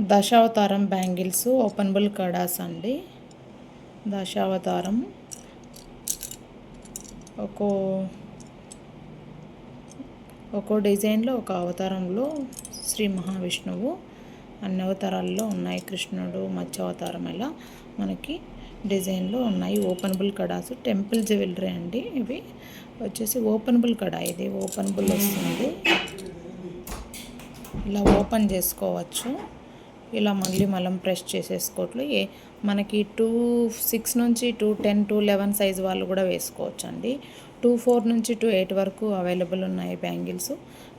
Dasavatharam bangles openable kadas అండి. దశావతారం. ఒక్కో ఒక్కో డిజైన్లో ఒక అవతారంలో శ్రీ మహావిష్ణువు అన్ని అవతారాల్లో ఉన్నాయి. కృష్ణుడు మత్స్యావతారం ఇలా మనకి డిజైన్లో ఉన్నాయి. ఓపెనబుల్ కడాస్ టెంపుల్ జ్యువెలరీ అండి ఇవి. వచ్చేసి ఓపెనబుల్ కడా ఇది? ఓపెనబుల్ వస్తుంది. ఇలా ఓపెన్ చేసుకోవచ్చు. ఇలా మళ్ళీ మనం ప్రెస్ చేసేసుకోవట్లు. ఏ మనకి టూ సిక్స్ నుంచి two ten two eleven size వాళ్ళు కూడా వేసుకోవచ్చు అండి టూ ఫోర్ నుంచి టూ ఎయిట్ వరకు అవైలబుల్ ఉన్నాయి బ్యాంగిల్స్.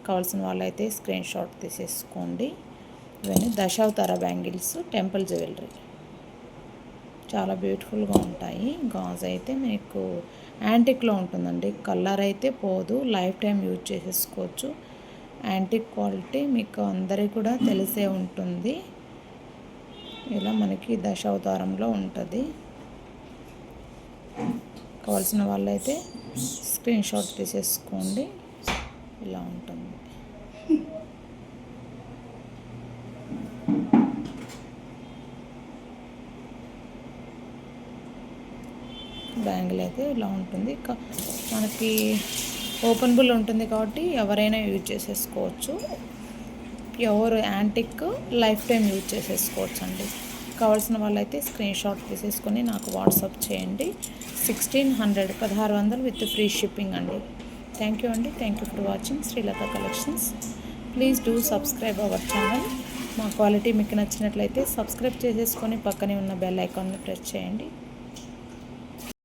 కావాల్సిన వాళ్ళైతే స్క్రీన్ షాట్ తీసేసుకోండి. ఇవన్నీ దశావతార బ్యాంగిల్స్ టెంపుల్ జ్యువెలరీ. చాలా బ్యూటిఫుల్గా ఉంటాయి. గాజ్ అయితే మీకు యాంటిక్లో ఉంటుందండి. కలర్ అయితే పోదు. లైఫ్ టైం యూజ్ చేసేసుకోవచ్చు. యాంటిక్ క్వాలిటీ మీకు అందరికీ కూడా తెలిసే ఉంటుంది. ఇలా మనకి దశావతారంలో ఉంటుంది. కావాల్సిన వాళ్ళైతే స్క్రీన్ షాట్ తీసేసుకోండి. ఇలా ఉంటుంది. బ్యాంగిల్ అయితే ఇలా ఉంటుంది. మనకి ఓపెనబుల్ ఉంటుంది కాబట్టి ఎవరైనా యూజ్ చేసేసుకోవచ్చు. Pure antique life time use చేసేసుకోవచ్చు అండి కావాల్సిన వాళ్ళైతే స్క్రీన్ షాట్ తీసేసుకొని నాకు వాట్సాప్ చేయండి. సిక్స్టీన్ హండ్రెడ్ పదహారు వందలు విత్ ఫ్రీ షిప్పింగ్ అండి. థ్యాంక్ యూ అండి. Thank you for watching Srilatha collections. Please do subscribe our channel. మా క్వాలిటీ మీకు నచ్చినట్లయితే సబ్స్క్రైబ్ చేసేసుకొని పక్కనే ఉన్న బెల్ ఐకాన్ని ప్రెస్ చేయండి.